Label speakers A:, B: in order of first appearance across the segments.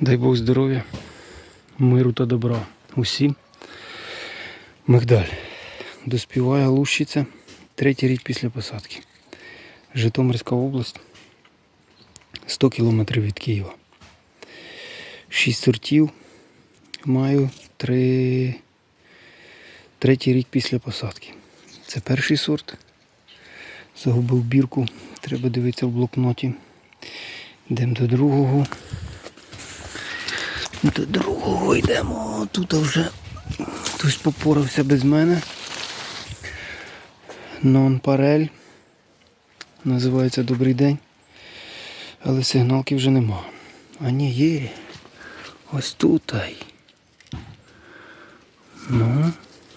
A: Дай Бог здоров'я, миру та добра усім. Мигдаль. Доспіває Лущиця. Третій рік після посадки. Житомирська область. 100 кілометрів від Києва. Шість сортів. Маю три... третій рік після посадки. Це перший сорт. Загубив бірку. Треба дивитися в блокноті. Йдемо до другого. До другого йдемо. Тут вже хтось попорався без мене. Нон-парель. Називається Добрий день. Але сигналки вже нема. А ні, є. Ось тут. Ну,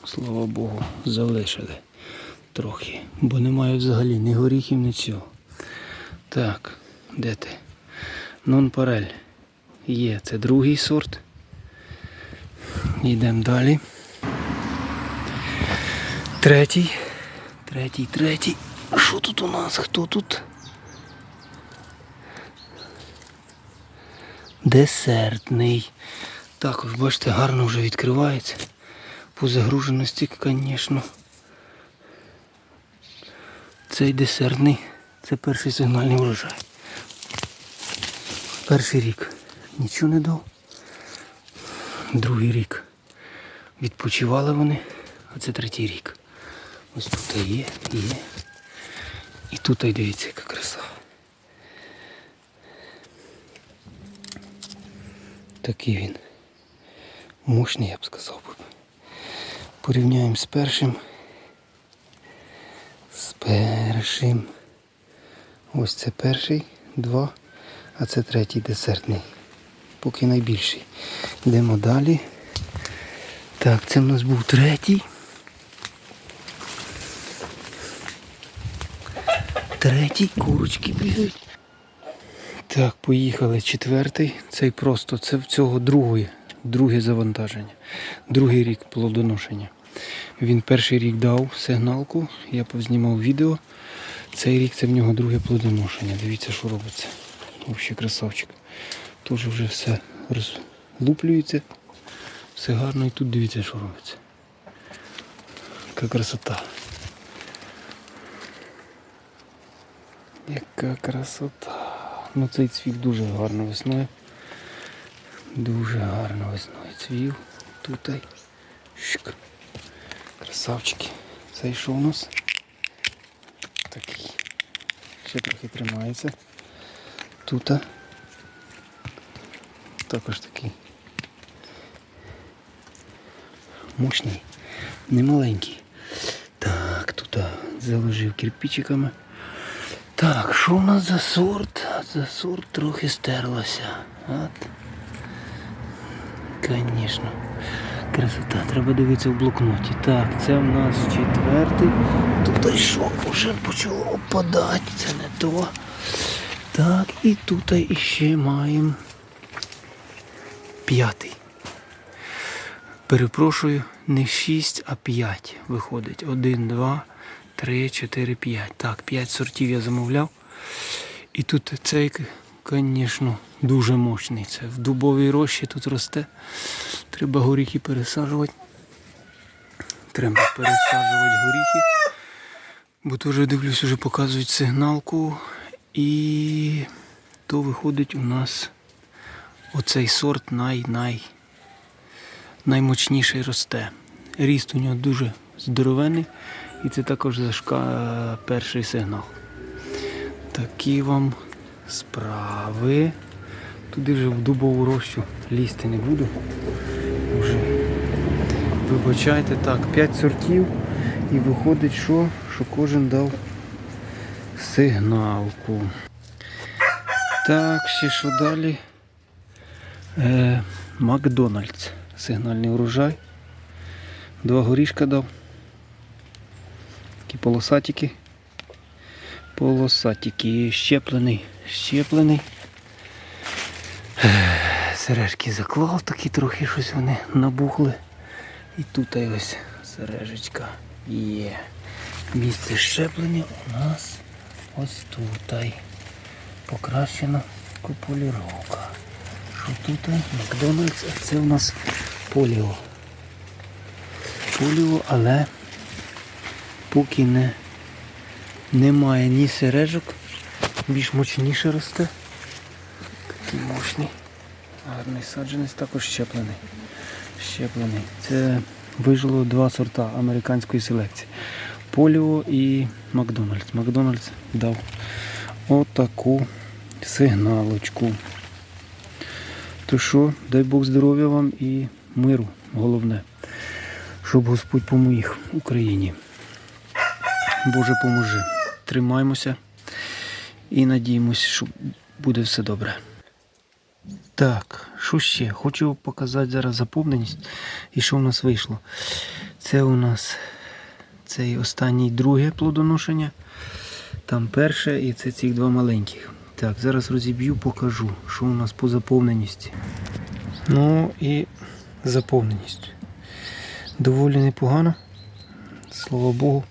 A: слава Богу, залишили трохи. Бо немає взагалі ні горіхів, ні цього. Так, де ти? Нон-парель. Є, це другий сорт. Йдемо далі. Третій. Третій, третій. Що тут у нас? Хто тут? Десертний. Також, бачите, гарно вже відкривається. По загруженості, звісно. Цей десертний. Це перший сигнальний врожай. Перший рік нічого не дав. Другий рік відпочивали вони, а це третій рік. Ось тут є, є. І тут й дивіться, яка краса. Такий він. Мощний, я б сказав. Порівняємо з першим. З першим. Ось це перший, два, а це третій десертний. Поки найбільший. Йдемо далі. Так, це в нас був третій. Третій курочки бігають. Так, поїхали. Четвертий. Цей просто. Це в цього другої, друге завантаження. Другий рік плодоношення. Він перший рік дав сигналку, я познімав відео. Цей рік це в нього друге плодоношення. Дивіться, що робиться. Взагалі красавчик. Теж вже все розлуплюється. Все гарно і тут дивіться, що робиться. Яка красота. Яка красота. Ну цей цвіт дуже гарно весною. Дуже гарно весною цвів. Тут. Шик. Красавчики. Цей що у нас? Такий. Ще трохи тримається. Тут. Також такий. Мощний. Немаленький. Так, тут заложив кирпичиками. Так, що у нас за сорт? За сорт трохи стерлося. От. Звісно. Красота, треба дивитися в блокноті. Так, це в нас четвертий. Тут і що вже почало опадати, це не то. Так, і тут іще маємо п'ятий. Перепрошую, не 6, а 5 виходить. 1, 2, 3, 4, 5. Так, 5 сортів я замовляв. І тут цей, звісно, дуже мощний. Це в дубовій рощі тут росте. Треба горіхи пересаджувати. Треба пересаджувати горіхи. Бо теж дивлюсь, вже показують сигналку. І то виходить у нас оцей сорт най-най наймощніший росте. Ріст у нього дуже здоровений і це також зашка перший сигнал. Такі вам справи. Туди вже в дубову рощу лізти не буду. Вже вибачайте, так, 5 сортів і виходить, що, що кожен дав сигналку. Так, ще що далі? Е, Макдональдс. Сигнальний урожай. Два горішка дав. Такі полосатики. Полосатики. Щеплений. Щеплений. Сережки заклав, такі трохи щось вони набухли. І тут ось сережечка є. Місце щеплення у нас ось тут. Покращена куполіровка. Тут? Макдональдс, а це у нас поліо. Поліо, але поки не, немає ні сережок, більш мощніше росте. Такий мощний. Гарний саджанець також щеплений. Щеплений. Це вижило два сорта американської селекції. Поліо і Макдональдс. Макдональдс дав отаку сигналочку. То що, дай Бог здоров'я вам і миру, головне, щоб Господь поміг Україні. Боже поможи. Тримаймося і надіємося, що буде все добре. Так, що ще? Хочу показати зараз заповненість і що в нас вийшло. Це у нас цей останній друге плодоношення. Там перше і це ці два маленьких. Так, зараз розіб'ю, покажу, що у нас по заповненості. Ну і заповненість. Доволі непогано. Слава Богу.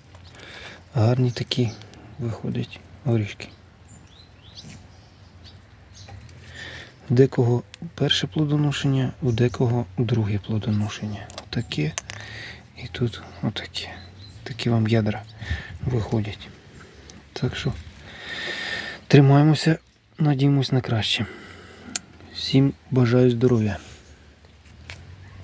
A: Гарні такі виходять горішки. У декого перше плодоношення, у декого друге плодоношення. Отаке і тут отаке. Такі вам ядра виходять. Так що тримаємося, надіємось на краще. Всім бажаю здоров'я.